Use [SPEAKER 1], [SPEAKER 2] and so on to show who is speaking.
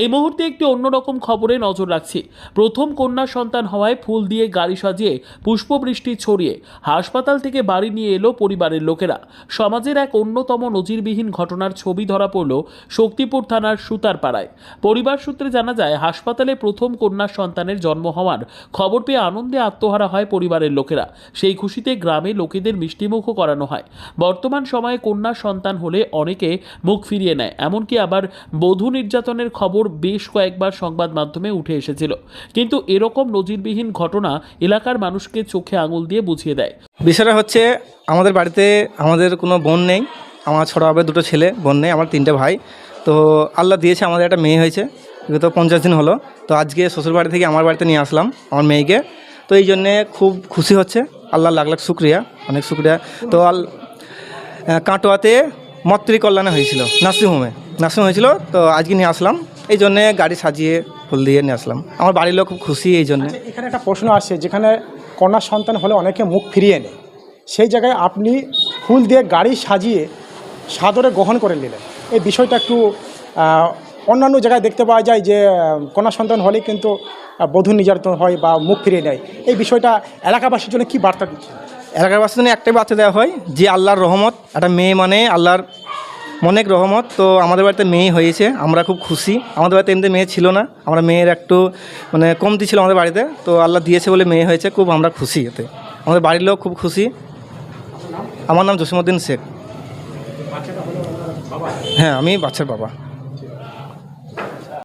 [SPEAKER 1] এই মুহূর্তে একটি অন্যরকম খবরে নজর রাখছি। প্রথম কন্যা সন্তান হওয়ায় ফুল দিয়ে গাড়ি সাজিয়ে, পুষ্পবৃষ্টি ছড়িয়ে হাসপাতাল থেকে বাড়ি নিয়ে এলো পরিবারের লোকেরা। সমাজের এক অন্যতম নজিরবিহীন ঘটনার ছবি ধরা পড়ল শক্তিপুর থানার সুতারপাড়ায়। পরিবার সূত্রে জানা যায়, হাসপাতালে প্রথম কন্যা সন্তানের জন্ম হওয়ার খবর পেয়ে আনন্দে আত্মহারা হয় পরিবারের লোকেরা। সেই খুশিতে গ্রামে লোকেদের মিষ্টিমুখও করানো হয়। বর্তমান সময়ে কন্যা সন্তান হলে অনেকে মুখ ফিরিয়ে নেয়, এমনকি আবার বধূ নির্যাতনের খবর বেশ কয়েকবার সংবাদ মাধ্যমে উঠে এসেছিল। কিন্তু এরকম নজিরবিহীন ঘটনা এলাকার মানুষকে চোখে আঙুল দিয়ে বুঝিয়ে দেয়।
[SPEAKER 2] বিষয়টা হচ্ছে, আমাদের বাড়িতে আমাদের কোনো বোন নেই, আমার ছোটো হবে দুটো ছেলে, বোন নেই, আমার তিনটে ভাই। তো আল্লাহ দিয়েছে, আমাদের একটা মেয়ে হয়েছে, বিগত পঞ্চাশ দিন হলো। তো আজকে শ্বশুর বাড়ি থেকে আমার বাড়িতে নিয়ে আসলাম, আমার মেয়েকে। তো এই জন্যে খুব খুশি হচ্ছে আল্লাহ লাখ লাখ শুক্রিয়া, অনেক শুক্রিয়া। তো আল কাটোয়াতে মত্রী কল্যাণে হয়েছিল নার্সিংহোমে নার্সিং হয়েছিল, তো আজকে নিয়ে আসলাম। এই জন্যে গাড়ি সাজিয়ে ফুল দিয়ে নিয়ে আসলাম। আমার বাড়ির লোক খুব খুশি এই জন্যে।
[SPEAKER 3] আচ্ছা, এখানে একটা প্রশ্ন আসছে যেখানে কন্যা সন্তান হলে অনেকে মুখ ফিরিয়ে নেয়। সেই জায়গায় আপনি ফুল দিয়ে গাড়ি সাজিয়ে সাদরে গ্রহণ করে নিলেন। এই বিষয়টা একটু অন্যান্য জায়গায় দেখতে পাওয়া যায় যে কন্যা সন্তান হলেই কিন্তু বধূ নির্যাতন হয় বা মুখ ফিরিয়ে নেয়। এই বিষয়টা এলাকাবাসীর জন্য কি বার্তা দিচ্ছে
[SPEAKER 2] এলাকার বাসীর জন্য একটাই বার্তা দেওয়া হয় যে আল্লাহর রহমত একটা মেয়ে মানে আল্লাহর অনেক রহমত। তো আমাদের বাড়িতে মেয়ে হয়েছে, আমরা খুব খুশি। আমাদের বাড়িতে এমনি মেয়ে ছিল না, আমরা মেয়ের একটু মানে কমতি ছিল আমাদের বাড়িতে। তো আল্লাহ দিয়েছে বলে মেয়ে হয়েছে, খুব আমরা খুশি এতে। আমাদের বাড়ির লোক খুব খুশি। আমার নাম জসিমুদ্দিন শেখ। হ্যাঁ আমি বাচ্চার বাবা।